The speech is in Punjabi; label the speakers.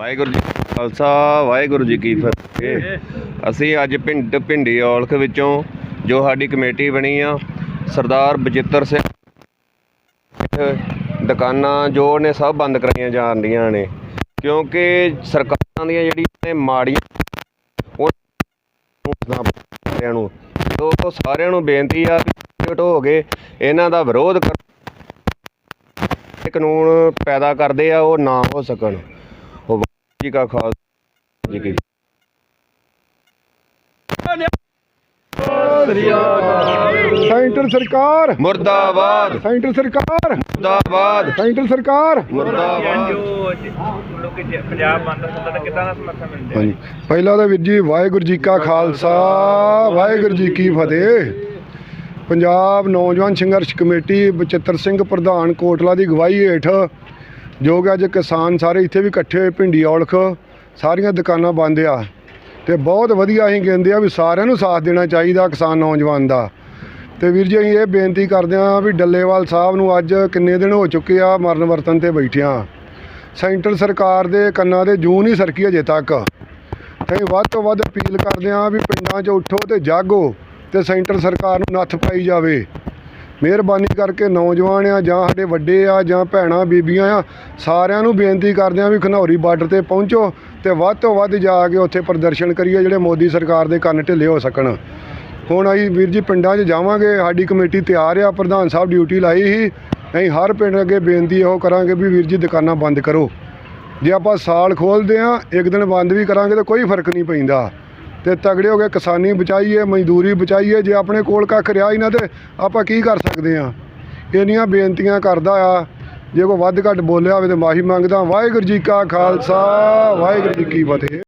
Speaker 1: ਵਾਹਿਗੁਰੂ ਜੀ ਕਾ ਖਾਲਸਾ, ਵਾਹਿਗੁਰੂ ਜੀ ਕੀ ਫਤਿਹ। ਅਸੀਂ ਅੱਜ ਪਿੰਡ ਭਿੰਡੀ ਔਲਖ ਵਿੱਚੋਂ ਜੋ ਸਾਡੀ ਕਮੇਟੀ ਬਣੀ ਆ, ਸਰਦਾਰ ਬਜਿੱਤਰ ਸਿੰਘ ਦੁਕਾਨਾਂ ਜੋ ਨੇ ਸਭ ਬੰਦ ਕਰਾਈਆਂ ਜਾਂਦੀਆਂ ਨੇ, ਕਿਉਂਕਿ ਸਰਕਾਰਾਂ ਦੀਆਂ ਜਿਹੜੀਆਂ ਨੇ ਮਾੜੀਆਂ, ਉਹ ਸਾਰਿਆਂ ਨੂੰ ਤੋਂ ਸਾਰਿਆਂ ਨੂੰ ਬੇਨਤੀ ਆ ਕਿ ਹੋ ਕੇ ਇਹਨਾਂ ਦਾ ਵਿਰੋਧ ਕਾਨੂੰਨ ਪੈਦਾ ਕਰਦੇ ਆ, ਉਹ ਨਾ ਹੋ ਸਕਣ। ਜੀ ਕਾ ਖਾਲਸਾ ਜੀ ਕੀ
Speaker 2: ਸੈਂਟਰ ਸਰਕਾਰ।
Speaker 1: ਮੁਰਦਾਬਾਦ।
Speaker 2: ਸੈਂਟਰ ਸਰਕਾਰ।
Speaker 1: ਮੁਰਦਾਬਾਦ।
Speaker 2: ਸੈਂਟਰ ਸਰਕਾਰ।
Speaker 1: ਮੁਰਦਾਬਾਦ।
Speaker 3: ਜੋ ਲੋਕ ਪੰਜਾਬ ਬੰਦ ਤਾਂ ਕਿੱਦਾਂ ਦਾ ਸਮਰਥਨ ਮਿਲਦਾ
Speaker 2: ਹਾਂਜੀ। ਪਹਿਲਾਂ ਤਾਂ ਵੀਰ ਜੀ ਵਾਹਿਗੁਰੂ ਜੀ ਕਾ ਖਾਲਸਾ ਵਾਹਿਗੁਰੂ ਜੀ ਕੀ ਫਤਿਹ। ਪੰਜਾਬ ਨੌਜਵਾਨ ਸੰਘਰਸ਼ ਕਮੇਟੀ ਬਚਿੱਤਰ ਸਿੰਘ ਪ੍ਰਧਾਨ ਕੋਟਲਾ ਦੀ ਅਗਵਾਈ ਹੇਠ ਜੋ ਕਿ ਅੱਜ ਕਿਸਾਨ ਸਾਰੇ ਇੱਥੇ ਵੀ ਇਕੱਠੇ ਹੋਏ, ਭਿੰਡੀ ਔਲਖ, ਸਾਰੀਆਂ ਦੁਕਾਨਾਂ ਬੰਦ ਆ। ਤੇ ਬਹੁਤ ਵਧੀਆ ਅਸੀਂ ਕਹਿੰਦੇ ਆ ਵੀ ਸਾਰਿਆਂ ਨੂੰ ਸਾਥ ਦੇਣਾ ਚਾਹੀਦਾ ਕਿਸਾਨ ਨੌਜਵਾਨ ਦਾ। ਤੇ ਵੀਰ ਜੀ, ਅਸੀਂ ਇਹ ਬੇਨਤੀ ਕਰਦੇ ਹਾਂ ਵੀ ਡੱਲੇਵਾਲ ਸਾਹਿਬ ਨੂੰ ਅੱਜ ਕਿੰਨੇ ਦਿਨ ਹੋ ਚੁੱਕੇ ਆ ਮਰਨ ਵਰਤਨ ਤੇ ਬੈਠਿਆਂ। ਸੈਂਟਰ ਸਰਕਾਰ ਦੇ ਕੰਨਾਂ ਦੇ ਜੂਨ ਹੀ ਸਰਕੀ ਅਜੇ ਤੱਕ। ਤੇ ਅਸੀਂ ਵੱਧ ਤੋਂ ਵੱਧ ਅਪੀਲ ਕਰਦੇ ਹਾਂ ਵੀ ਪਿੰਡਾਂ 'ਚ ਉੱਠੋ ਤੇ ਜਾਗੋ ਤੇ ਸੈਂਟਰ ਸਰਕਾਰ ਨੂੰ ਨੱਥ ਪਾਈ ਜਾਵੇ। ਮਿਹਰਬਾਨੀ ਕਰਕੇ ਨੌਜਵਾਨ ਆ ਜਾਂ ਸਾਡੇ ਵੱਡੇ ਆ ਜਾਂ ਭੈਣਾਂ, ਬੀਬੀਆਂ ਆ, ਸਾਰਿਆਂ ਨੂੰ ਬੇਨਤੀ ਕਰਦੇ ਆ ਵੀ ਖਨੌਰੀ ਬਾਰਡਰ ਤੇ ਪਹੁੰਚੋ ਤੇ ਵੱਧ ਤੋਂ ਵੱਧ ਜਾ ਕੇ ਉੱਥੇ ਪ੍ਰਦਰਸ਼ਨ ਕਰੀਏ ਜਿਹੜੇ ਮੋਦੀ ਸਰਕਾਰ ਦੇ ਕੰਨ ਢਿੱਲੇ ਹੋ ਸਕਣ। ਹੁਣ ਅਸੀਂ ਵੀਰ ਜੀ ਪਿੰਡਾਂ 'ਚ ਜਾਵਾਂਗੇ, ਸਾਡੀ ਕਮੇਟੀ ਤਿਆਰ ਆ, ਪ੍ਰਧਾਨ ਸਾਹਿਬ ਡਿਊਟੀ ਲਾਈ ਸੀ। ਅਸੀਂ ਹਰ ਪਿੰਡ ਅੱਗੇ ਬੇਨਤੀ ਇਹੋ ਕਰਾਂਗੇ ਵੀ ਵੀਰ ਜੀ ਦੁਕਾਨਾਂ ਬੰਦ ਕਰੋ। ਜੇ ਆਪਾਂ ਸਾਲ ਖੋਲਦੇ ਆ, ਇੱਕ ਦਿਨ ਬੰਦ ਵੀ ਕਰਾਂਗੇ ਤਾਂ ਕੋਈ ਫ਼ਰਕ ਨਹੀਂ ਪੈਂਦਾ। ਤੇ ਤਗੜੇ ਹੋ ਕੇ ਕਿਸਾਨੀ ਬਚਾਈਏ, ਮਜ਼ਦੂਰੀ ਬਚਾਈਏ, ਜੇ ਆਪਣੇ ਕੋਲ ਕੱਖ ਰਿਹਾ ਹੀ ਨਾ ਤੇ ਆਪਾਂ ਕੀ ਕਰ ਸਕਦੇ ਆ ਇੰਨੀਆਂ ਬੇਨਤੀਆਂ ਕਰਦਾ ਆ, ਜੇ ਕੋਈ ਵੱਧ ਘੱਟ ਬੋਲਿਆ ਹੋਵੇ ਤੇ ਮਾਫੀ ਮੰਗਦਾ ਵਾਹਿਗੁਰੂ ਜੀ ਕਾ ਖਾਲਸਾ, ਵਾਹਿਗੁਰੂ ਜੀ ਕੀ ਫਤਿਹ।